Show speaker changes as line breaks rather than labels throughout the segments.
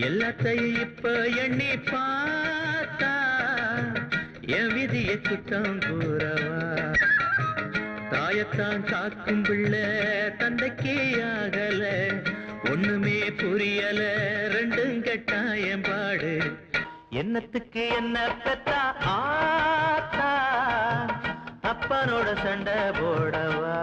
எல்லாத்தையும் இப்ப எண்ணி பார்த்தா என் விதிய குத்தம் கூறவா? தாயத்தான் காக்கும் பிள்ளை தந்தைக்கே ஆகல. ஒண்ணுமே புரியல ரெண்டும் கட்டாயம் பாடு. என்னத்துக்கு என்ன பெத்தா ஆத்தா? அப்பனோட சண்டை போடவா?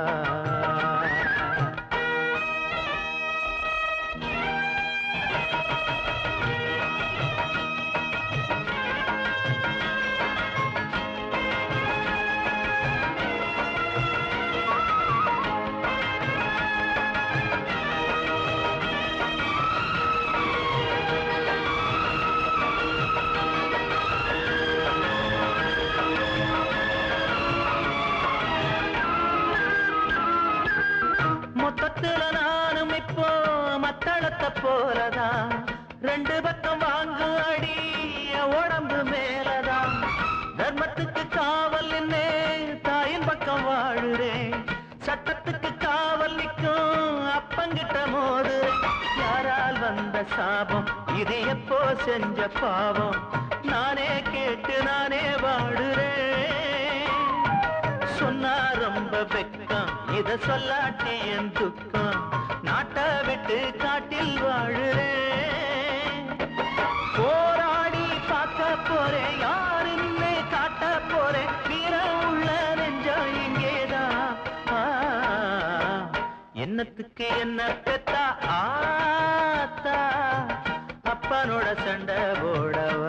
போலதா ரெண்டு பக்கம் வாங்கு அடி உடம்பு மேலதா? தர்மத்துக்கு காவல் நின்னே தாயின் பக்கம் வாழுறேன் சட்டத்துக்கு காவல் நிற்கும் அப்பங்கிட்ட மோது. யாரால் வந்த சாபம்? இது எப்போ செஞ்ச பாவம்? நானே கேட்டு நானே வாழுறேன் சொன்னா ரொம்ப வெக்கம். இத சொல்லாட்டி என் துக்கம். போறேன் யாருன்னு காட்ட போறேன் வீரம் உள்ள நெஞ்சம் இங்கேதான் என்னத்துக்கு என்ன பெத்தா? ஆத்தா அப்பனோட சண்டை போடவா?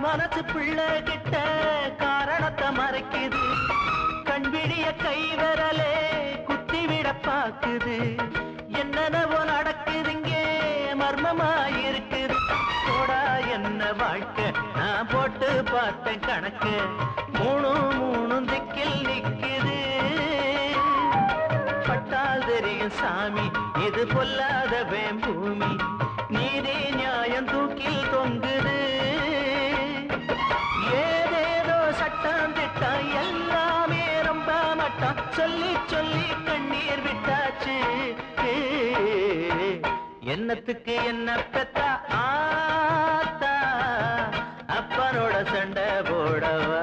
மனசு பிள்ளை கிட்ட காரணத்தை மறைக்குது. கண்விழிய கைவரலே குத்தி விட பாக்குது என்னென்னவோ நடக்குதுங்க மர்மமாயிருக்குது. போடா என்ன வாழ்க்கை? நான் போட்டு பார்த்தேன் கணக்கு. மூணு மூணு திக்கில் நிக்குது. பட்டால் தெரியும் சாமி இது பொல்லாத பூமி நீதி நியாயம் தூக்கில் தொங்க சொல்லி சொல்லி கண்ணீர் விட்டாச்சு. என்னத்துக்கு என்ன பெத்தா? ஆத்தா அப்பனோட சண்டை போடவா?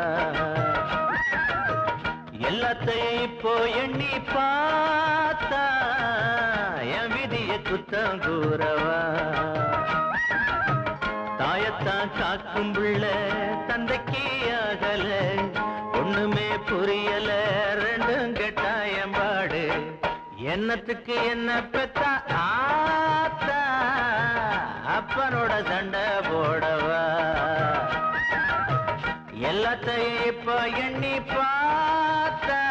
எல்லாத்தையும் இப்போ எண்ணி பார்த்தா என் விதிய குத்தம் கூறவா? தாயத்தான் காக்கும் புள்ள தந்தைக்கு ஆகல ஒண்ணுமே புரியல ரெண்டு என்னத்துக்கு என்ன பெத்தா? ஆத்தா அப்பனோட சண்டை போடவா? எல்லாத்தையும் இப்ப எண்ணி பார்த்தா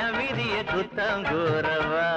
என் விதிய குத்தம் கூறவா?